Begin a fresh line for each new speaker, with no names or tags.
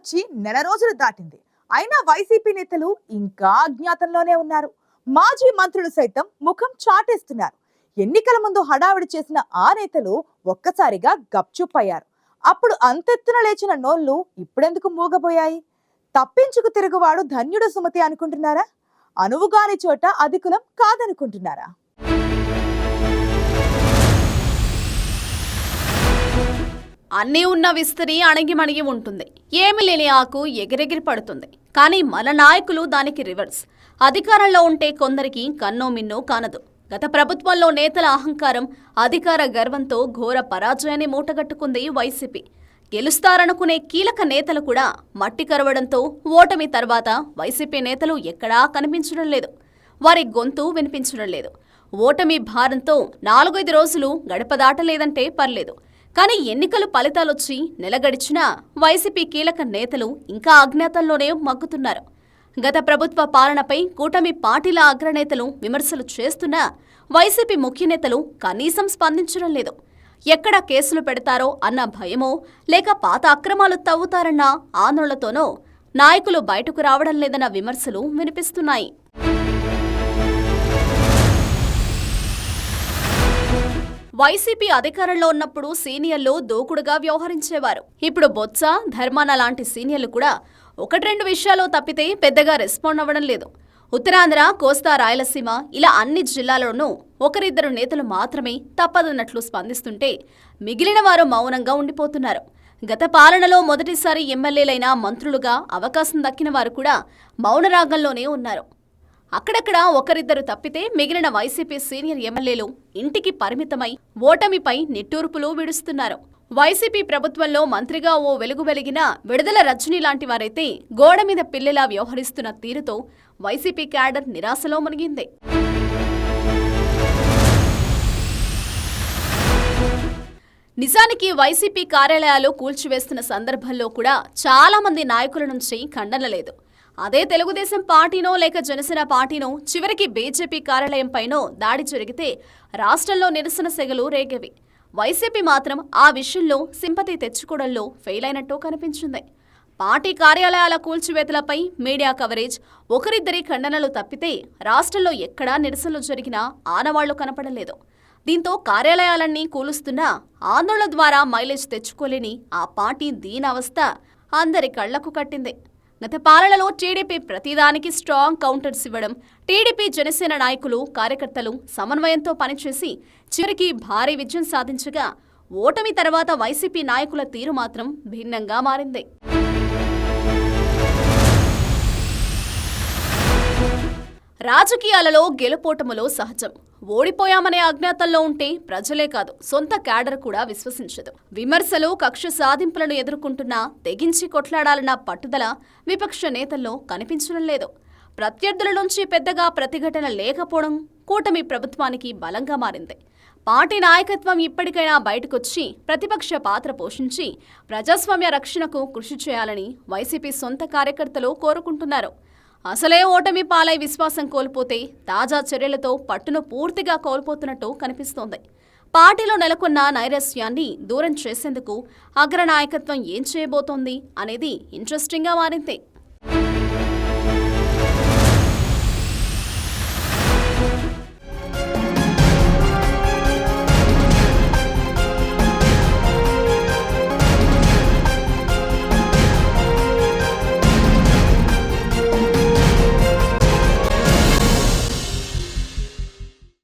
వచ్చి నెల రోజులు దాటింది. అయినా వైసీపీ నేతలు ఇంకా అజ్ఞాతంలోనే ఉన్నారు. మాజీ మంత్రులు సైతం ముఖం చాటేస్తున్నారు. ఎన్నికల ముందు హడావిడి చేసిన ఆ నేతలు ఒక్కసారిగా గప్చుప్పయ్యారు. అప్పుడు అంతెత్తున లేచిన నోళ్ళు ఇప్పుడెందుకు మూగబోయాయి? తప్పించుకు తిరుగువాడు ధన్యుడు సుమతి అనుకుంటున్నారా? అనువుగాని చోట అధికులం కాదనుకుంటున్నారా?
అన్నీ ఉన్న విస్తరి అణగిమణిగి ఉంటుంది. ఏమి లేని ఆకు ఎగిరెగిరి పడుతుంది. కానీ మన నాయకులు దానికి రివర్స్. అధికారంలో ఉంటే కొందరికి కన్నో మిన్నో కానదు. గత ప్రభుత్వంలో నేతల అహంకారం అధికార గర్వంతో ఘోర పరాజయాన్ని మూటగట్టుకుంది వైసీపీ. గెలుస్తారనుకునే కీలక నేతలు కూడా మట్టి కరవడంతో ఓటమి తర్వాత వైసీపీ నేతలు ఎక్కడా కనిపించడం లేదు. వారి గొంతు వినిపించడం లేదు. ఓటమి భారంతో నాలుగైదు రోజులు గడప దాటలేదంటే పర్లేదు. కానీ ఎన్నికలు ఫలితాలొచ్చి నెల గడిచినా వైసీపీ కీలక నేతలు ఇంకా అజ్ఞాతంలోనే మగ్గుతున్నారు. గత ప్రభుత్వ పాలనపై కూటమి పార్టీల అగ్రనేతలు విమర్శలు చేస్తున్నా వైసీపీ ముఖ్య నేతలు కనీసం స్పందించడం లేదు. ఎక్కడ కేసులు పెడతారో అన్న భయమో లేక పాత అక్రమాలు తవ్వుతారన్న ఆందోళనతోనో నాయకులు బయటకు రావడం లేదన్న విమర్శలు వినిపిస్తున్నాయి. వైసీపీ అధికారంలో ఉన్నప్పుడు సీనియర్లు దూకుడుగా వ్యవహరించేవారు. ఇప్పుడు బొత్స ధర్మాన లాంటి సీనియర్లు కూడా ఒకటి రెండు విషయాలు తప్పితే పెద్దగా రెస్పాండ్ అవ్వడం లేదు. ఉత్తరాంధ్ర కోస్తా రాయలసీమ ఇలా అన్ని జిల్లాల్లోనూ ఒకరిద్దరు నేతలు మాత్రమే తప్పదన్నట్లు స్పందిస్తుంటే మిగిలిన వారు మౌనంగా ఉండిపోతున్నారు. గత పాలనలో మొదటిసారి ఎమ్మెల్యేలైన మంత్రులుగా అవకాశం దక్కిన వారు కూడా మౌనరాగంలోనే ఉన్నారు. అక్కడక్కడ ఒకరిద్దరు తప్పితే మిగిలిన వైసీపీ సీనియర్ ఎమ్మెల్యేలు ఇంటికి పరిమితమై ఓటమిపై నిట్టూర్పులు విడుస్తున్నారు. వైసీపీ ప్రభుత్వంలో మంత్రిగా ఓ వెలుగు వెలిగిన విడుదల రజనీ లాంటి వారైతే గోడ మీద పిల్లలా వ్యవహరిస్తున్న తీరుతో వైసీపీ క్యాడర్ నిరాశలో మునిగింది. నిజానికి వైసీపీ కార్యాలయాలు కూల్చివేస్తున్న సందర్భంలో కూడా చాలామంది నాయకుల నుంచి ఖండన లేదు. అదే తెలుగుదేశం పార్టీనో లేక జనసేన పార్టీనో చివరికి బీజేపీ కార్యాలయంపైనో దాడి జరిగితే రాష్ట్రంలో నిరసన సెగలు రేగేవి. వైసీపీ మాత్రం ఆ విషయంలో సింపతి తెచ్చుకోవడంలో ఫెయిల్ అయినట్టు కనిపించింది. పార్టీ కార్యాలయాల కూల్చివేతలపై మీడియా కవరేజ్ ఒకరిద్దరి ఖండనలు తప్పితే రాష్ట్రంలో ఎక్కడా నిరసనలు జరిగినా ఆనవాళ్ళు కనపడలేదు. దీంతో కార్యాలయాలన్నీ కూలుస్తున్నా ఆందోళన ద్వారా మైలేజ్ తెచ్చుకోలేని ఆ పార్టీ దీనవస్థ అందరి కళ్ళకు కట్టింది. గత పాలనలో టీడీపీ ప్రతిదానికి స్ట్రాంగ్ కౌంటర్స్ ఇవ్వడం టీడీపీ జనసేన నాయకులు కార్యకర్తలు సమన్వయంతో పనిచేసి చివరికి భారీ విజయం సాధించగా ఓటమి తర్వాత వైసీపీ నాయకుల తీరు మాత్రం భిన్నంగా మారింది. రాజకీయాలలో గెలుపోటములో సహజం. ఓడిపోయామనే అజ్ఞాతంలో ఉంటే ప్రజలే కాదు సొంత క్యాడర్ కూడా విశ్వసించదు. విమర్శలు కక్ష సాధింపులను ఎదుర్కొంటున్నా తెగించి కొట్లాడాలన్న పట్టుదల విపక్ష నేతల్లో కనిపించడం లేదు. ప్రత్యర్థుల నుంచి పెద్దగా ప్రతిఘటన లేకపోవడం కూటమి ప్రభుత్వానికి బలంగా మారింది. పార్టీ నాయకత్వం ఇప్పటికైనా బయటకొచ్చి ప్రతిపక్ష పాత్ర పోషించి ప్రజాస్వామ్య రక్షణకు కృషి చేయాలని వైసీపీ సొంత కార్యకర్తలు కోరుకుంటున్నారు. అసలే ఓటమి పాలై విశ్వాసం కోల్పోతే తాజా చర్యలతో పట్టును పూర్తిగా కోల్పోతున్నట్టు కనిపిస్తోంది. పార్టీలో నెలకొన్న నైరస్యాన్ని దూరం చేసేందుకు అగ్రనాయకత్వం ఏం చేయబోతోంది అనేది ఇంట్రెస్టింగ్గా మారింది